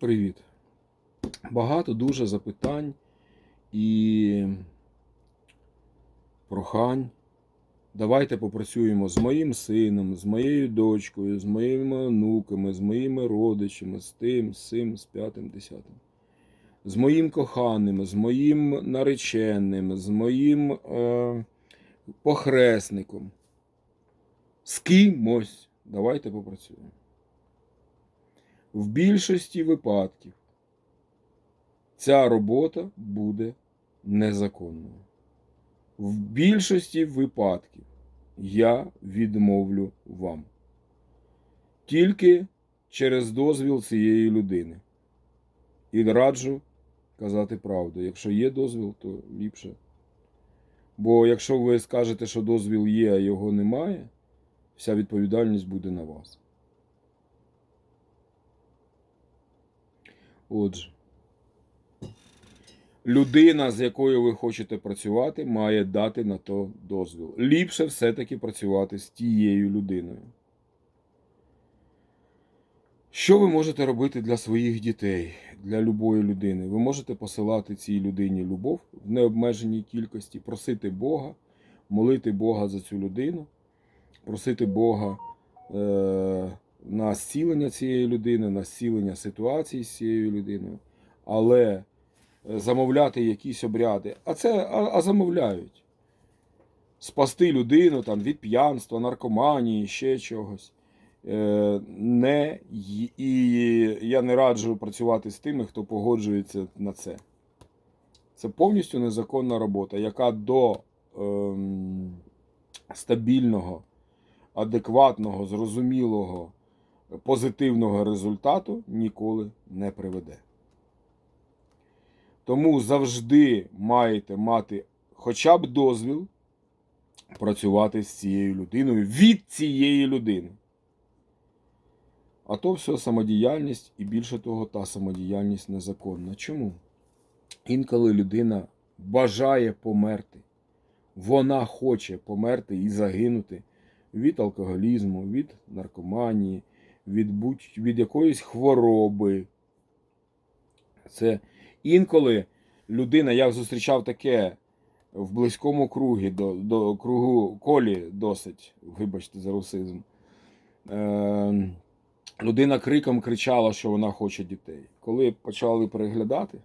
Привіт. Багато дуже запитань і прохань. Давайте попрацюємо з моїм сином, з моєю дочкою, з моїми онуками, з моїми родичами, з тим, з цим, з п'ятим, десятим. З моїм коханим, з моїм нареченим, з моїм е, похресником. З кимось. Давайте попрацюємо. В більшості випадків ця робота буде незаконною. В більшості випадків я відмовлю вам. Тільки через дозвіл цієї людини. І раджу казати правду. Якщо є дозвіл, то ліпше. Бо якщо ви скажете, що дозвіл є, а його немає, вся відповідальність буде на вас. Отже, людина, з якою ви хочете працювати, має дати на то дозвіл. Ліпше все-таки працювати з тією людиною. Що ви можете робити для своїх дітей, для любої людини? Ви можете посилати цій людині любов в необмеженій кількості, просити Бога, молити Бога за цю людину, просити Бога е- на зцілення цієї людини, на зцілення ситуації з цією людиною, але е, замовляти якісь обряди, а це а, а замовляють. Спасти людину там, від п'янства, наркоманії, ще чогось. Е, не, І я не раджу працювати з тими, хто погоджується на це. Це повністю незаконна робота, яка до ем, стабільного, адекватного, зрозумілого позитивного результату ніколи не приведе. Тому завжди маєте мати хоча б дозвіл працювати з цією людиною від цієї людини. А то все самодіяльність і більше того, та самодіяльність незаконна. Чому? Інколи людина бажає померти. Вона хоче померти і загинути від алкоголізму, від наркоманії, від, будь, від якоїсь хвороби. Це інколи людина, я зустрічав таке в близькому кругі, до, до кругу колі досить, вибачте за русизм. Е, людина криком кричала, що вона хоче дітей. Коли почали переглядати,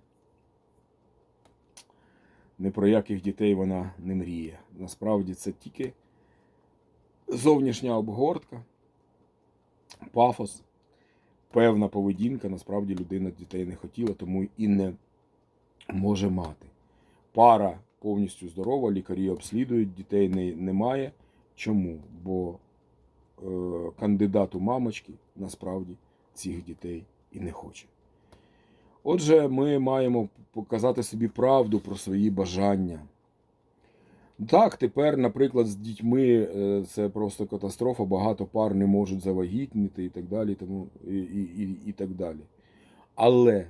ні про яких дітей вона не мріє. Насправді це тільки зовнішня обгортка пафос, певна поведінка. Насправді людина дітей не хотіла, тому і не може мати. Пара повністю здорова, лікарі обслідують, дітей не, немає. Чому? Бо е, кандидат у мамочки насправді цих дітей і не хоче. Отже, ми маємо показати собі правду про свої бажання. Так, тепер, наприклад, з дітьми е, це просто катастрофа, багато пар не можуть завагітніти і так далі. Тому, і, і, і, так далі. Але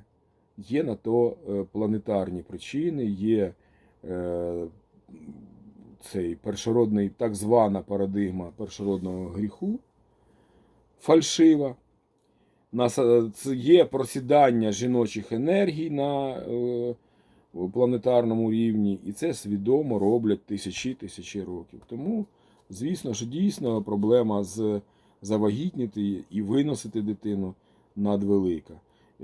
є на то е, планетарні причини, є е, цей першородний, так звана парадигма першородного гріху, фальшива. Нас, е, є просідання жіночих енергій на е, в планетарному рівні, і це свідомо роблять тисячі тисячі років. Тому, звісно ж, дійсно проблема з завагітніти і виносити дитину надвелика.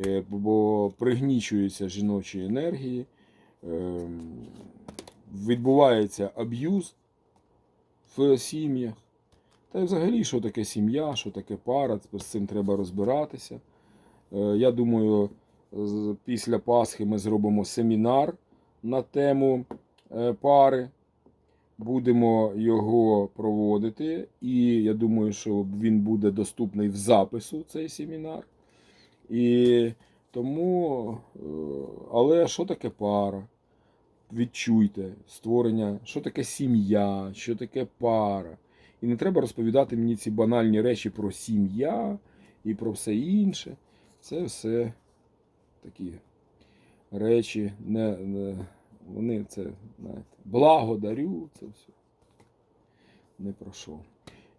Е, Бо пригнічуються жіночі енергії, е, відбувається аб'юз в сім'ях. Та й взагалі, що таке сім'я, що таке пара, з цим треба розбиратися. Е, Я думаю, після Пасхи ми зробимо семінар на тему е, пари. Будемо його проводити, і я думаю, що він буде доступний в запису цей семінар. І тому, е, але що таке пара? Відчуйте створення, що таке сім'я, що таке пара. І не треба розповідати мені ці банальні речі про сім'я і про все інше. Це все такі речі, не, не, вони це, знаєте, благодарю, це все. Не про.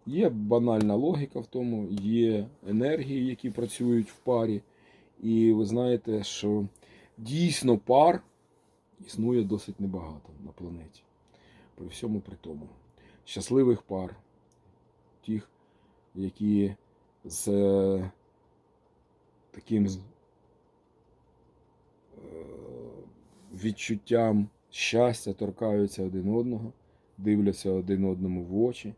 Є банальна логіка в тому, є енергії, які працюють в парі, І ви знаєте, що дійсно пар існує досить небагато на планеті. При всьому при тому. Щасливих пар, тих, які з е, таким відчуттям щастя торкаються один одного, дивляться один одному в очі, е,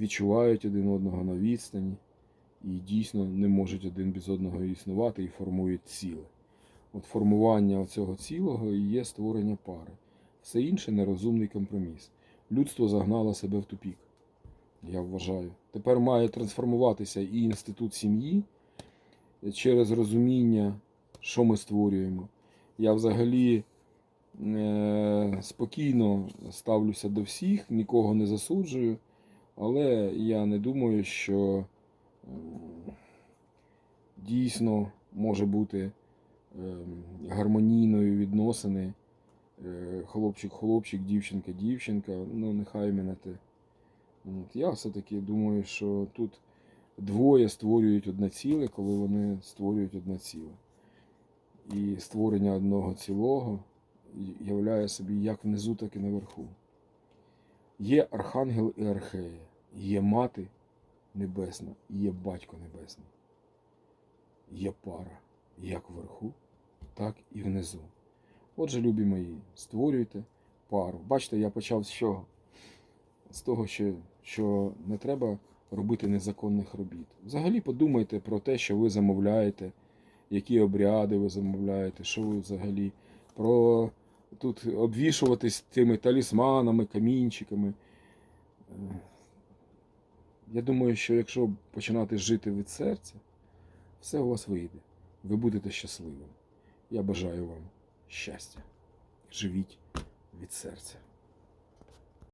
відчувають один одного на відстані і дійсно не можуть один без одного існувати і формують ціле. От формування цього цілого і є створення пари. Все інше нерозумний компроміс. Людство загнало себе в тупік, я вважаю. Тепер має трансформуватися і інститут сім'ї через розуміння, що ми створюємо. Я взагалі е, спокійно ставлюся до всіх, нікого не засуджую, але я не думаю, що ем, дійсно може бути ем, гармонійною відносини е, хлопчик-хлопчик, дівчинка-дівчинка, ну нехай мене те. Я все-таки думаю, що тут двоє створюють одне ціле, коли вони створюють одне ціле. І створення одного цілого являє собі як внизу, так і наверху. Є архангел і архея, є мати небесна, є батько небесний. Є пара як вверху, так і внизу. Отже, любі мої, створюйте пару. Бачите, я почав з чого? З того, що, що не треба робити незаконних робіт. Взагалі подумайте про те, що ви замовляєте, які обряди ви замовляєте, що ви взагалі про тут обвішуватись тими талісманами, камінчиками. Е, Я думаю, що якщо починати жити від серця, все у вас вийде. Ви будете щасливим. Я бажаю вам щастя. Живіть від серця.